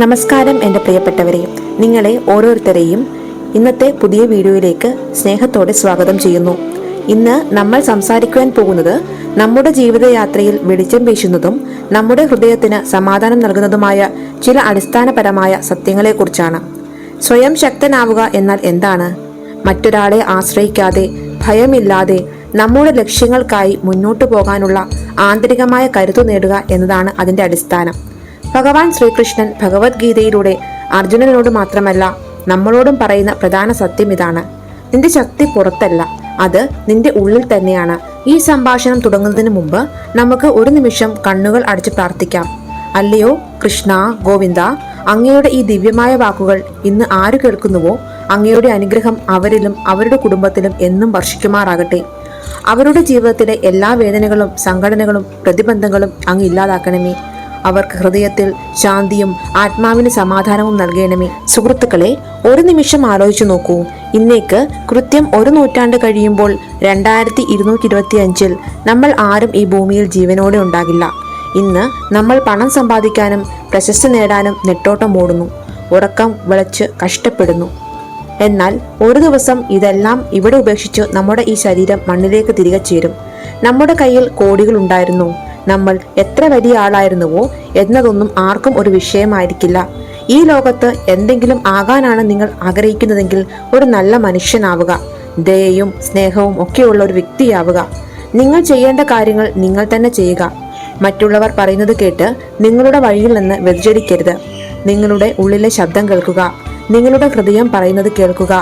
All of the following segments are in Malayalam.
നമസ്കാരം എന്റെ പ്രിയപ്പെട്ടവരെ. നിങ്ങളെ ഓരോരുത്തരെയും ഇന്നത്തെ പുതിയ വീഡിയോയിലേക്ക് സ്നേഹത്തോടെ സ്വാഗതം ചെയ്യുന്നു. ഇന്ന് നമ്മൾ സംസാരിക്കുവാൻ പോകുന്നത് നമ്മുടെ ജീവിതയാത്രയിൽ വെളിച്ചം വീശുന്നതും നമ്മുടെ ഹൃദയത്തിന് സമാധാനം നൽകുന്നതുമായ ചില അടിസ്ഥാനപരമായ സത്യങ്ങളെക്കുറിച്ചാണ്. സ്വയം ശക്തനാവുക എന്നാൽ എന്താണ്? മറ്റൊരാളെ ആശ്രയിക്കാതെ ഭയമില്ലാതെ നമ്മുടെ ലക്ഷ്യങ്ങൾക്കായി മുന്നോട്ടു പോകാനുള്ള ആന്തരികമായ കരുത്തു നേടുക എന്നതാണ് അതിന്റെ അടിസ്ഥാനം. ഭഗവാൻ ശ്രീകൃഷ്ണൻ ഭഗവത്ഗീതയിലൂടെ അർജുനനോട് മാത്രമല്ല നമ്മളോടും പറയുന്ന പ്രധാന സത്യം ഇതാണ്. നിന്റെ ശക്തി പുറത്തല്ല അത് നിന്റെ ഉള്ളിൽ തന്നെയാണ്. ഈ സംഭാഷണം തുടങ്ങുന്നതിന് മുമ്പ് നമുക്ക് ഒരു നിമിഷം കണ്ണുകൾ അടച്ച് പ്രാർത്ഥിക്കാം. അല്ലയോ കൃഷ്ണ ഗോവിന്ദ അങ്ങയുടെ ഈ ദിവ്യമായ വാക്കുകൾ ഇന്ന് ആര് കേൾക്കുന്നുവോ അങ്ങയുടെ അനുഗ്രഹം അവരിലും അവരുടെ കുടുംബത്തിലും എന്നും വർഷിക്കുമാറാകട്ടെ. അവരുടെ ജീവിതത്തിലെ എല്ലാ വേദനകളും സംഘടനകളും പ്രതിബന്ധങ്ങളും അങ്ങ് ഇല്ലാതാക്കണമേ. അവർക്ക് ഹൃദയത്തിൽ ശാന്തിയും ആത്മാവിന് സമാധാനവും നൽകണമേ. സുഹൃത്തുക്കളെ ഒരു നിമിഷം ആലോചിച്ചു നോക്കൂ. ഇന്നേക്ക് കൃത്യം ഒരു നൂറ്റാണ്ട് കഴിയുമ്പോൾ രണ്ടായിരത്തി ഇരുന്നൂറ്റി ഇരുപത്തി അഞ്ചിൽ നമ്മൾ ആരും ഈ ഭൂമിയിൽ ജീവനോടെ ഉണ്ടാകില്ല. ഇന്ന് നമ്മൾ പണം സമ്പാദിക്കാനും പ്രശസ്തി നേടാനും നെട്ടോട്ടം ഓടുന്നു ഉറക്കം വിളച്ച് കഷ്ടപ്പെടുന്നു. എന്നാൽ ഒരു ദിവസം ഇതെല്ലാം ഇവിടെ ഉപേക്ഷിച്ച് നമ്മുടെ ഈ ശരീരം മണ്ണിലേക്ക് തിരികെ ചേരും. നമ്മുടെ കയ്യിൽ കോടികൾ ഉണ്ടായിരുന്നു നമ്മൾ എത്ര വലിയ ആളായിരുന്നുവോ എന്നതൊന്നും ആർക്കും ഒരു വിഷയമായിരിക്കില്ല. ഈ ലോകത്ത് എന്തെങ്കിലും ആകാനാണ് നിങ്ങൾ ആഗ്രഹിക്കുന്നതെങ്കിൽ ഒരു നല്ല മനുഷ്യനാവുക. ദയയും സ്നേഹവും ഒക്കെയുള്ള ഒരു വ്യക്തിയാവുക. നിങ്ങൾ ചെയ്യേണ്ട കാര്യങ്ങൾ നിങ്ങൾ തന്നെ ചെയ്യുക. മറ്റുള്ളവർ പറയുന്നത് കേട്ട് നിങ്ങളുടെ വഴിയിൽ നിന്ന് വ്യതിചരിക്കരുത് നിങ്ങളുടെ ഉള്ളിലെ ശബ്ദം കേൾക്കുക. നിങ്ങളുടെ ഹൃദയം പറയുന്നത് കേൾക്കുക.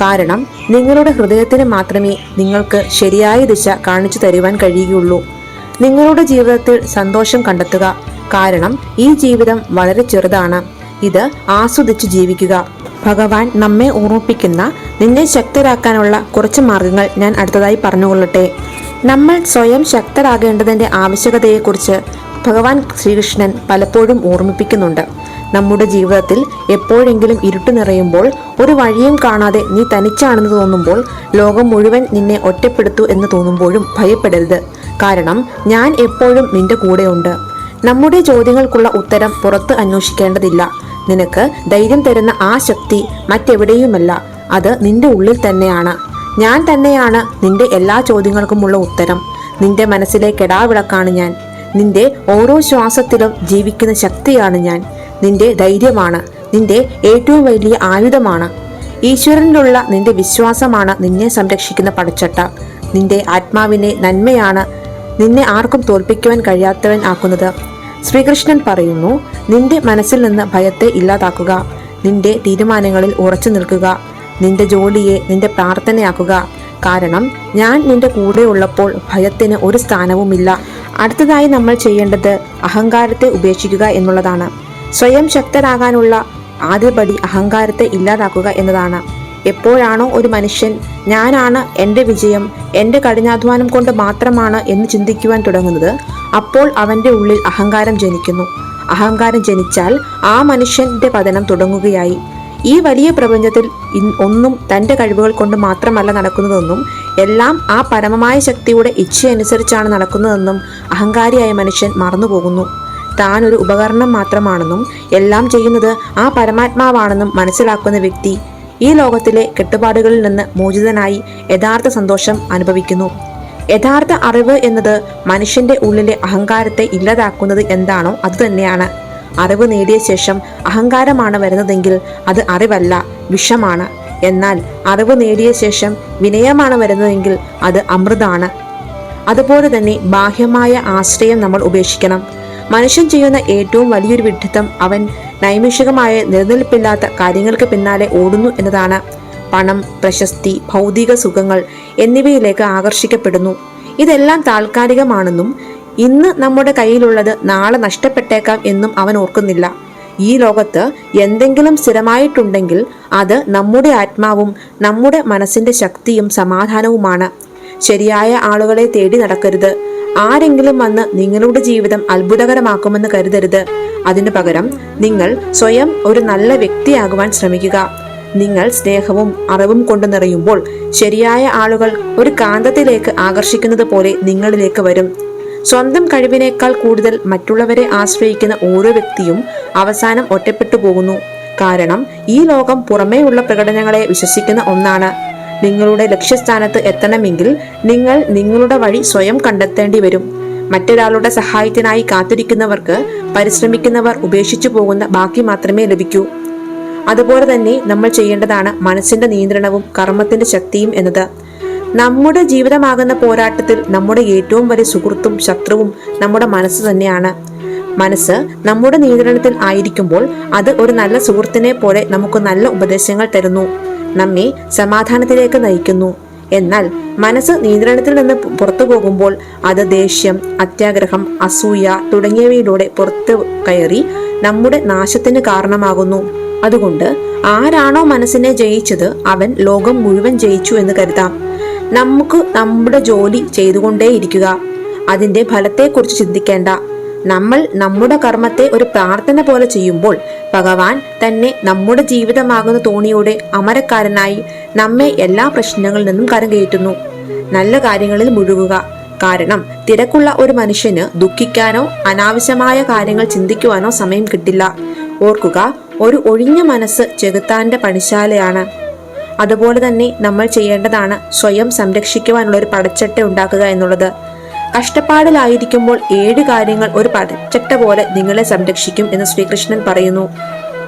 കാരണം നിങ്ങളുടെ ഹൃദയത്തിന് മാത്രമേ നിങ്ങൾക്ക് ശരിയായ ദിശ കാണിച്ചു തരുവാൻ കഴിയുകയുള്ളൂ. നിങ്ങളുടെ ജീവിതത്തിൽ സന്തോഷം കണ്ടെത്തുക. കാരണം ഈ ജീവിതം വളരെ ചെറുതാണ്. ഇത് ആസ്വദിച്ചു ജീവിക്കുക. ഭഗവാൻ നമ്മെ ഓർമ്മിപ്പിക്കുന്ന നിന്നെ ശക്തരാക്കാനുള്ള കുറച്ച് മാർഗങ്ങൾ ഞാൻ അടുത്തതായി പറഞ്ഞുകൊള്ളട്ടെ. നമ്മൾ സ്വയം ശക്തരാകേണ്ടതിന്റെ ആവശ്യകതയെക്കുറിച്ച് ഭഗവാൻ ശ്രീകൃഷ്ണൻ പലപ്പോഴും ഓർമ്മിപ്പിക്കുന്നുണ്ട്. നമ്മുടെ ജീവിതത്തിൽ എപ്പോഴെങ്കിലും ഇരുട്ട് നിറയുമ്പോൾ ഒരു വഴിയും കാണാതെ നീ തനിച്ചാണെന്ന് തോന്നുമ്പോൾ ലോകം മുഴുവൻ നിന്നെ ഒറ്റപ്പെടുത്തു എന്ന് തോന്നുമ്പോഴും ഭയപ്പെടരുത്. കാരണം ഞാൻ എപ്പോഴും നിന്റെ കൂടെയുണ്ട്. നമ്മുടെ ചോദ്യങ്ങൾക്കുള്ള ഉത്തരം പുറത്ത് അന്വേഷിക്കേണ്ടതില്ല. നിനക്ക് ധൈര്യം തരുന്ന ആ ശക്തി മറ്റെവിടെയുമല്ല. അത് നിന്റെ ഉള്ളിൽ തന്നെയാണ്. ഞാൻ തന്നെയാണ് നിന്റെ എല്ലാ ചോദ്യങ്ങൾക്കുമുള്ള ഉത്തരം. നിന്റെ മനസ്സിലെ കെടാവിളക്കാണ് ഞാൻ. നിന്റെ ഓരോ ശ്വാസത്തിലും ജീവിക്കുന്ന ശക്തിയാണ് ഞാൻ. നിന്റെ ധൈര്യമാണ്. നിന്റെ ഏറ്റവും വലിയ ആയുധമാണ്. ഈശ്വരനിലുള്ള നിന്റെ വിശ്വാസമാണ് നിന്നെ സംരക്ഷിക്കുന്ന പടച്ചട്ട. നിന്റെ ആത്മാവിനെ നന്മയാണ് നിന്നെ ആർക്കും തോൽപ്പിക്കുവാൻ കഴിയാത്തവൻ ആക്കുന്നത്. ശ്രീകൃഷ്ണൻ പറയുന്നു നിന്റെ മനസ്സിൽ നിന്ന് ഭയത്തെ ഇല്ലാതാക്കുക. നിന്റെ തീരുമാനങ്ങളിൽ ഉറച്ചു നിൽക്കുക. നിന്റെ ജോലിയെ നിന്റെ പ്രാർത്ഥനയാക്കുക. കാരണം ഞാൻ നിന്റെ കൂടെയുള്ളപ്പോൾ ഭയത്തിന് ഒരു സ്ഥാനവുമില്ല. അടുത്തതായി നമ്മൾ ചെയ്യേണ്ടത് അഹങ്കാരത്തെ ഉപേക്ഷിക്കുക എന്നുള്ളതാണ്. സ്വയം ശക്തരാകാനുള്ള ആദ്യപടി അഹങ്കാരത്തെ ഇല്ലാതാക്കുക എന്നതാണ്. എപ്പോഴാണോ ഒരു മനുഷ്യൻ ഞാനാണ് എന്റെ വിജയം എന്റെ കഠിനാധ്വാനം കൊണ്ട് മാത്രമാണ് എന്ന് ചിന്തിക്കുവാൻ തുടങ്ങുന്നത് അപ്പോൾ അവന്റെ ഉള്ളിൽ അഹങ്കാരം ജനിക്കുന്നു. അഹങ്കാരം ജനിച്ചാൽ ആ മനുഷ്യന്റെ പതനം തുടങ്ങുകയായി. ഈ വലിയ പ്രപഞ്ചത്തിൽ ഒന്നും തന്റെ കഴിവുകൾ കൊണ്ട് മാത്രമല്ല നടക്കുന്നതെന്നും എല്ലാം ആ പരമമായ ശക്തിയുടെ ഇച്ഛയനുസരിച്ചാണ് നടക്കുന്നതെന്നും അഹങ്കാരിയായ മനുഷ്യൻ മറന്നുപോകുന്നു. താൻ ഒരു ഉപകരണം മാത്രമാണെന്നും എല്ലാം ചെയ്യുന്നത് ആ പരമാത്മാവാണെന്നും മനസ്സിലാക്കുന്ന വ്യക്തി ഈ ലോകത്തിലെ കെട്ടുപാടുകളിൽ നിന്ന് മോചിതനായി യഥാർത്ഥ സന്തോഷം അനുഭവിക്കുന്നു. യഥാർത്ഥ അറിവ് എന്നത് മനുഷ്യന്റെ ഉള്ളിലെ അഹങ്കാരത്തെ ഇല്ലാതാക്കുന്നത് എന്താണോ അതുതന്നെയാണ് അറിവ് നേടിയ ശേഷം അഹങ്കാരമാണ് വരുന്നതെങ്കിൽ അത് അറിവല്ല വിഷമാണ്. എന്നാൽ അറിവ് നേടിയ ശേഷം വിനയമാണ് വരുന്നതെങ്കിൽ അത് അമൃതാണ്. അതുപോലെ തന്നെ ബാഹ്യമായ ആശ്രയം നമ്മൾ ഉപേക്ഷിക്കണം. മനുഷ്യൻ ചെയ്യുന്ന ഏറ്റവും വലിയൊരു വിഡ്ഢിത്തം അവൻ നൈമിഷികമായ നിലനിൽപ്പില്ലാത്ത കാര്യങ്ങൾക്ക് പിന്നാലെ ഓടുന്നു എന്നതാണ്. പണം പ്രശസ്തി ഭൗതിക സുഖങ്ങൾ എന്നിവയിലേക്ക് ആകർഷിക്കപ്പെടുന്നു. ഇതെല്ലാം താൽക്കാലികമാണെന്നും ഇന്ന് നമ്മുടെ കയ്യിലുള്ളത് നാളെ നഷ്ടപ്പെട്ടേക്കാം എന്നും അവൻ ഓർക്കുന്നില്ല. ഈ ലോകത്ത് എന്തെങ്കിലും സ്ഥിരമായിട്ടുണ്ടെങ്കിൽ അത് നമ്മുടെ ആത്മാവും നമ്മുടെ മനസ്സിന്റെ ശക്തിയും സമാധാനവുമാണ്. ശരിയായ ആളുകളെ തേടി നടക്കരുത്. ആരെങ്കിലും വന്ന് നിങ്ങളുടെ ജീവിതം അത്ഭുതകരമാക്കുമെന്ന് കരുതരുത്. അതിനു പകരം നിങ്ങൾ സ്വയം ഒരു നല്ല വ്യക്തിയാകുവാൻ ശ്രമിക്കുക. നിങ്ങൾ സ്നേഹവും അറിവും കൊണ്ട് നിറയുമ്പോൾ ശരിയായ ആളുകൾ ഒരു കാന്തത്തിലേക്ക് ആകർഷിക്കുന്നത് പോലെ നിങ്ങളിലേക്ക് വരും. സ്വന്തം കഴിവിനേക്കാൾ കൂടുതൽ മറ്റുള്ളവരെ ആശ്രയിക്കുന്ന ഓരോ വ്യക്തിയും അവസാനം ഒറ്റപ്പെട്ടു പോകുന്നു. കാരണം ഈ ലോകം പുറമേയുള്ള പ്രകടനങ്ങളെ വിശ്വസിക്കുന്ന ഒന്നാണ്. നിങ്ങളുടെ ലക്ഷ്യസ്ഥാനത്ത് എത്തണമെങ്കിൽ നിങ്ങൾ നിങ്ങളുടെ വഴി സ്വയം കണ്ടെത്തേണ്ടി വരും. മറ്റൊരാളുടെ സഹായത്തിനായി കാത്തിരിക്കുന്നവർക്ക് പരിശ്രമിക്കുന്നവർ ഉപേക്ഷിച്ചു പോകുന്ന ബാക്കി മാത്രമേ ലഭിക്കൂ. അതുപോലെ തന്നെ നമ്മൾ ചെയ്യേണ്ടതാണ് മനസ്സിന്റെ നിയന്ത്രണവും കർമ്മത്തിന്റെ ശക്തിയും എന്നത്. നമ്മുടെ ജീവിതമാകുന്ന പോരാട്ടത്തിൽ നമ്മുടെ ഏറ്റവും വലിയ സുഹൃത്തും ശത്രുവും നമ്മുടെ മനസ്സ് തന്നെയാണ്. മനസ്സ് നമ്മുടെ നിയന്ത്രണത്തിൽ ആയിരിക്കുമ്പോൾ അത് ഒരു നല്ല സുഹൃത്തിനെ പോലെ നമുക്ക് നല്ല ഉപദേശങ്ങൾ തരുന്നു. നമ്മെ സമാധാനത്തിലേക്ക് നയിക്കുന്നു. എന്നാൽ മനസ്സ് നിയന്ത്രണത്തിൽ നിന്ന് പുറത്തു പോകുമ്പോൾ അത് ദേഷ്യം അത്യാഗ്രഹം അസൂയ തുടങ്ങിയവയിലൂടെ പുറത്തു കയറി നമ്മുടെ നാശത്തിന് കാരണമാകുന്നു. അതുകൊണ്ട് ആരാണോ മനസ്സിനെ ജയിച്ചത് അവൻ ലോകം മുഴുവൻ ജയിച്ചു എന്ന് കരുതാം. നമുക്ക് നമ്മുടെ ജോലി ചെയ്തുകൊണ്ടേയിരിക്കുക. അതിന്റെ ഫലത്തെക്കുറിച്ച് ചിന്തിക്കേണ്ട. നമ്മൾ നമ്മുടെ കർമ്മത്തെ ഒരു പ്രാർത്ഥന പോലെ ചെയ്യുമ്പോൾ ഭഗവാൻ തന്നെ നമ്മുടെ ജീവിതമാകുന്ന തോണിയുടെ അമരക്കാരനായി നമ്മെ എല്ലാ പ്രശ്നങ്ങളിൽ നിന്നും കരകയറ്റുന്നു നല്ല കാര്യങ്ങളിൽ മുഴുകുക. കാരണം തിരക്കുള്ള ഒരു മനുഷ്യന് ദുഃഖിക്കാനോ അനാവശ്യമായ കാര്യങ്ങൾ ചിന്തിക്കുവാനോ സമയം കിട്ടില്ല. ഓർക്കുക ഒരു ഒഴിഞ്ഞ മനസ്സ് ചെകുത്താന്റെ പണിശാലയാണ്. അതുപോലെ തന്നെ നമ്മൾ ചെയ്യേണ്ടതാണ് സ്വയം സംരക്ഷിക്കുവാനുള്ള ഒരു പടച്ചട്ട ഉണ്ടാക്കുക എന്നുള്ളത്. കഷ്ടപ്പാടിലായിരിക്കുമ്പോൾ ഏഴ് കാര്യങ്ങൾ ഒരു പടച്ചട്ട പോലെ നിങ്ങളെ സംരക്ഷിക്കും എന്ന് ശ്രീകൃഷ്ണൻ പറയുന്നു.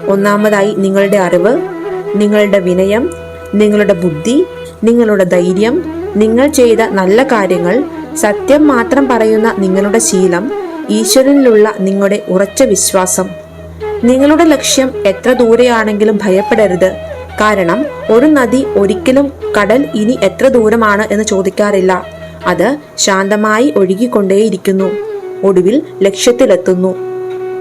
ഒന്നാമതായി നിങ്ങളുടെ അറിവ് നിങ്ങളുടെ വിനയം നിങ്ങളുടെ ബുദ്ധി നിങ്ങളുടെ ധൈര്യം നിങ്ങൾ ചെയ്ത നല്ല കാര്യങ്ങൾ സത്യം മാത്രം പറയുന്ന നിങ്ങളുടെ ശീലം ഈശ്വരനിലുള്ള നിങ്ങളുടെ ഉറച്ച വിശ്വാസം. നിങ്ങളുടെ ലക്ഷ്യം എത്ര ദൂരെയാണെങ്കിലും ഭയപ്പെടരുത്. കാരണം ഒരു നദി ഒരിക്കലും കടൽ ഇനി എത്ര ദൂരമാണ് എന്ന് ചോദിക്കാറില്ല. അത് ശാന്തമായി ഒഴുകിക്കൊണ്ടേയിരിക്കുന്നു. ഒടുവിൽ ലക്ഷ്യത്തിലെത്തുന്നു.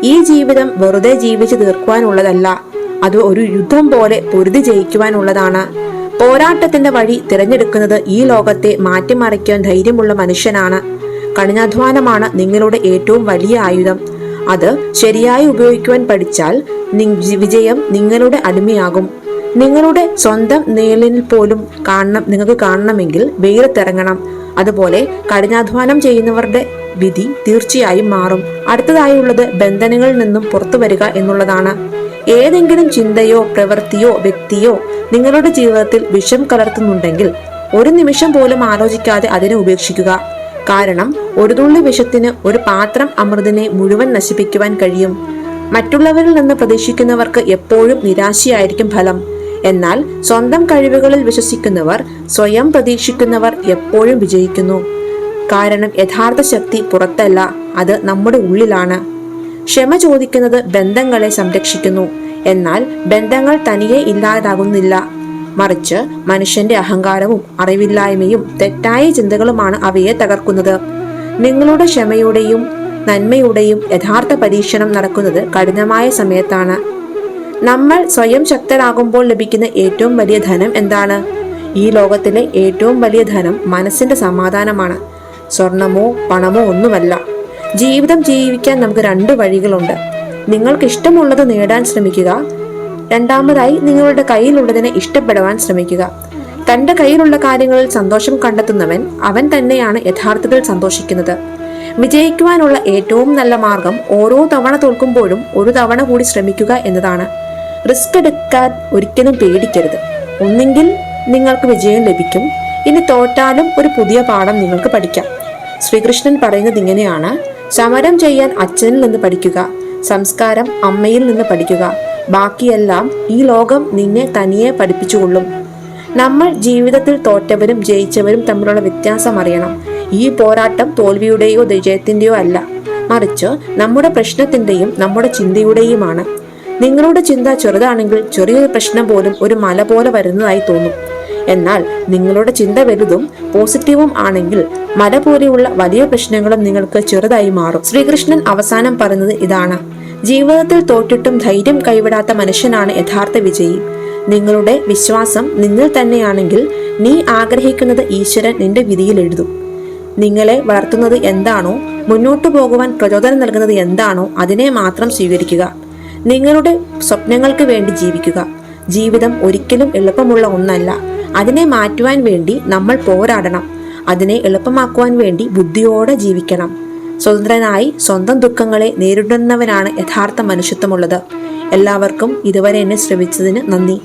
ഈ ജീവിതം വെറുതെ ജീവിച്ചു തീർക്കുവാനുള്ളതല്ല. അത് ഒരു യുദ്ധം പോലെ പൊരുതി ജയിക്കുവാനുള്ളതാണ്. പോരാട്ടത്തിന്റെ വഴി തിരഞ്ഞെടുക്കുന്നത് ഈ ലോകത്തെ മാറ്റിമറിക്കാൻ ധൈര്യമുള്ള മനുഷ്യനാണ്. കഠിനാധ്വാനമാണ് നിങ്ങളുടെ ഏറ്റവും വലിയ ആയുധം. അത് ശരിയായി ഉപയോഗിക്കുവാൻ പഠിച്ചാൽ വിജയം നിങ്ങളുടെ അടിമയാകും. നിങ്ങളുടെ സ്വന്തം നേലിനിൽ പോലും കാണണം നിങ്ങൾക്ക് കാണണമെങ്കിൽ വെയിലത്തിറങ്ങണം അതുപോലെ കഠിനാധ്വാനം ചെയ്യുന്നവരുടെ വിധി തീർച്ചയായും മാറും. അടുത്തതായുള്ളത് ബന്ധനങ്ങളിൽ നിന്നും പുറത്തു വരിക എന്നുള്ളതാണ്. ഏതെങ്കിലും ചിന്തയോ പ്രവൃത്തിയോ വ്യക്തിയോ നിങ്ങളുടെ ജീവിതത്തിൽ വിഷം കലർത്തുന്നുണ്ടെങ്കിൽ ഒരു നിമിഷം പോലും ആലോചിക്കാതെ അതിനെ ഉപേക്ഷിക്കുക. കാരണം ഒരു തുള്ളി വിഷത്തിന് ഒരു പാത്രം അമൃതിനെ മുഴുവൻ നശിപ്പിക്കുവാൻ കഴിയും. മറ്റുള്ളവരിൽ നിന്ന് പ്രതീക്ഷിക്കുന്നവർക്ക് എപ്പോഴും നിരാശയായിരിക്കും ഫലം. എന്നാൽ സ്വന്തം കഴിവുകളിൽ വിശ്വസിക്കുന്നവർ സ്വയം പ്രതീക്ഷിക്കുന്നവർ എപ്പോഴും വിജയിക്കുന്നു. കാരണം യഥാർത്ഥ ശക്തി പുറത്തല്ല അത് നമ്മുടെ ഉള്ളിലാണ്. ക്ഷമ ചോദിക്കുന്നത് ബന്ധങ്ങളെ സംരക്ഷിക്കുന്നു. എന്നാൽ ബന്ധങ്ങൾ തനിയെ ഇല്ലാതാകുന്നില്ല. മറിച്ച് മനുഷ്യന്റെ അഹങ്കാരവും അറിവില്ലായ്മയും തെറ്റായ ചിന്തകളുമാണ് അവയെ തകർക്കുന്നത്. നിങ്ങളുടെ ക്ഷമയുടെയും നന്മയുടെയും യഥാർത്ഥ പരീക്ഷണം നടക്കുന്നത് കഠിനമായ സമയത്താണ്. നമ്മൾ സ്വയം ശക്തരാകുമ്പോൾ ലഭിക്കുന്ന ഏറ്റവും വലിയ ധനം എന്താണ്? ഈ ലോകത്തിലെ ഏറ്റവും വലിയ ധനം മനസ്സിന്റെ സമാധാനമാണ്. സ്വർണമോ പണമോ ഒന്നുമല്ല. ജീവിതം ജീവിക്കാൻ നമുക്ക് രണ്ട് വഴികളുണ്ട്. നിങ്ങൾക്ക് ഇഷ്ടമുള്ളത് നേടാൻ ശ്രമിക്കുക. രണ്ടാമതായി നിങ്ങളുടെ കയ്യിലുള്ളതിനെ ഇഷ്ടപ്പെടുവാൻ ശ്രമിക്കുക. തന്റെ കയ്യിലുള്ള കാര്യങ്ങളിൽ സന്തോഷം കണ്ടെത്തുന്നവൻ അവൻ തന്നെയാണ് യഥാർത്ഥത്തിൽ സന്തോഷിക്കുന്നത്. വിജയിക്കുവാനുള്ള ഏറ്റവും നല്ല മാർഗം ഓരോ തവണ തോൽക്കുമ്പോഴും ഒരു തവണ കൂടി ശ്രമിക്കുക എന്നതാണ്. റിസ്ക് എടുക്കാൻ ഒരിക്കലും പേടിക്കരുത്. ഒന്നെങ്കിൽ നിങ്ങൾക്ക് വിജയം ലഭിക്കും. ഇനി തോറ്റാലും ഒരു പുതിയ പാഠം നിങ്ങൾക്ക് പഠിക്കാം. ശ്രീകൃഷ്ണൻ പറയുന്നത് ഇങ്ങനെയാണ്. സമരം ചെയ്യാൻ അച്ഛനിൽ നിന്ന് പഠിക്കുക സംസ്കാരം അമ്മയിൽ നിന്ന് പഠിക്കുക. ബാക്കിയെല്ലാം ഈ ലോകം നിന്നെ തനിയെ പഠിപ്പിച്ചുകൊള്ളും. നമ്മൾ ജീവിതത്തിൽ തോറ്റവരും ജയിച്ചവരും തമ്മിലുള്ള വ്യത്യാസം അറിയണം. ഈ പോരാട്ടം തോൽവിയുടെയോ ജയത്തിന്റെയോ അല്ല. മറിച്ച് നമ്മുടെ പ്രശ്നത്തിന്റെയും നമ്മുടെ ചിന്തയുടെയുമാണ്. നിങ്ങളുടെ ചിന്ത ചെറുതാണെങ്കിൽ ചെറിയൊരു പ്രശ്നം പോലും ഒരു മല പോലെ വരുന്നതായി തോന്നും. എന്നാൽ നിങ്ങളുടെ ചിന്ത വലുതും പോസിറ്റീവും ആണെങ്കിൽ മല പോലെയുള്ള വലിയ പ്രശ്നങ്ങളും നിങ്ങൾക്ക് ചെറുതായി മാറും. ശ്രീകൃഷ്ണൻ അവസാനം പറഞ്ഞത് ഇതാണ്. ജീവിതത്തിൽ തോറ്റിട്ടും ധൈര്യം കൈവിടാത്ത മനുഷ്യനാണ് യഥാർത്ഥ വിജയി. നിങ്ങളുടെ വിശ്വാസം നിന്നിൽ തന്നെയാണെങ്കിൽ നീ ആഗ്രഹിക്കുന്നത് ഈശ്വരൻ നിന്റെ വിധിയിൽ എഴുതും. നിങ്ങളെ വളർത്തുന്നത് എന്താണോ മുന്നോട്ടു പോകുവാൻ പ്രചോദനം നൽകുന്നത് എന്താണോ അതിനെ മാത്രം സ്വീകരിക്കുക. നിങ്ങളുടെ സ്വപ്നങ്ങൾക്ക് വേണ്ടി ജീവിക്കുക. ജീവിതം ഒരിക്കലും എളുപ്പമുള്ള ഒന്നല്ല. അതിനെ മാറ്റുവാൻ വേണ്ടി നമ്മൾ പോരാടണം. അതിനെ എളുപ്പമാക്കുവാൻ വേണ്ടി ബുദ്ധിയോടെ ജീവിക്കണം. സ്വതന്ത്രനായി സ്വന്തം ദുഃഖങ്ങളെ നേരിടുന്നവനാണ് യഥാർത്ഥ മനുഷ്യത്വമുള്ളത്. എല്ലാവർക്കും ഇതുവരെ എന്നെ ശ്രമിച്ചതിന് നന്ദി.